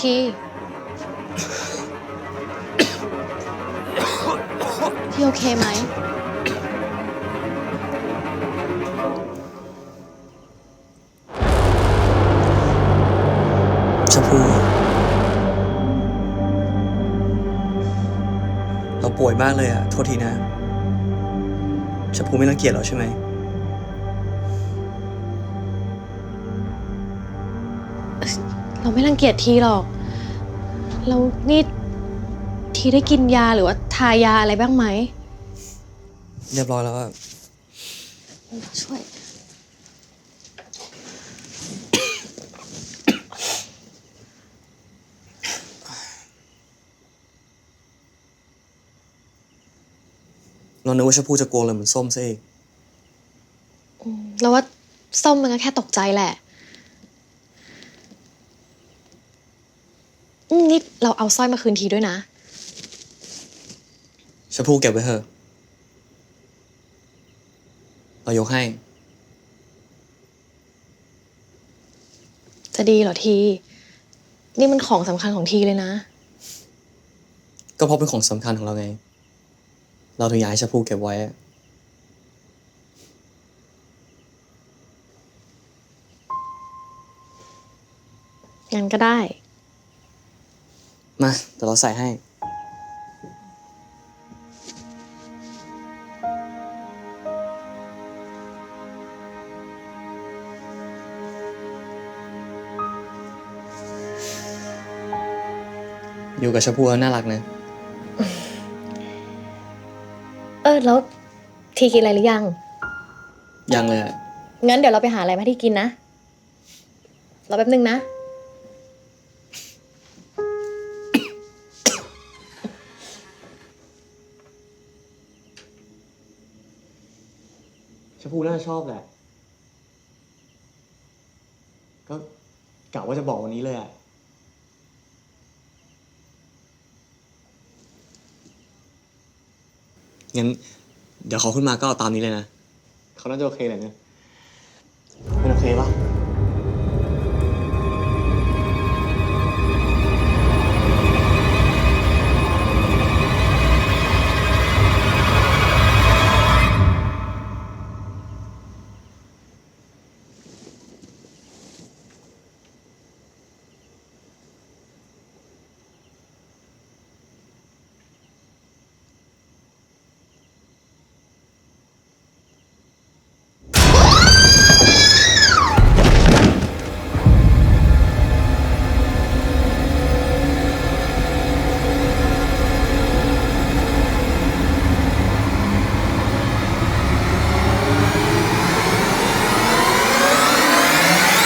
ที พี่โอเคไหม ชมพูเราป่วยมากเลยอะโทษทีนะชมพูไม่รังเกียจเราใช่ไหม เราไม่รังเกียจทีหรอกเรานี่ทีได้กินยาหรือว่าทายาอะไรบ้างไหม เรียบร้อยแล้วอะช่วย เรานึกว่าชมพู่จะกลัวเลยเหมือนส้มซะอีกเราว่าส้มมันก็แค่ตกใจแหละ อืมนี่เราเอาสร้อยมาคืนทีด้วยนะ ชมพู่เก็บไว้เถอะเรายกให้ จะดีเหรอที นี่มันของสำคัญของทีเลยนะ ก็เพราะเป็นของสำคัญของเราไง เราถึงอยากให้ชมพู่เก็บไว้อะงั้นก็ได้ มาเดี๋ยวเราใส่ให้ อยู่กับชมพู่แล้วน่ารักนะ เออแล้วทีกินอะไรหรือยัง ยังเลยอะงั้นเดี๋ยวเราไปหาอะไรมาให้ทีกินนะ รอแป๊บนึงนะ พูน่าชอบแหละ ก็กะว่าจะบอกวันนี้เลยอะงั้นเดี๋ยวเขาขึ้นมาก็เอาตามนี้เลยนะ เขาน่าจะโอเคแหละเนี่ยมันโอเคปะ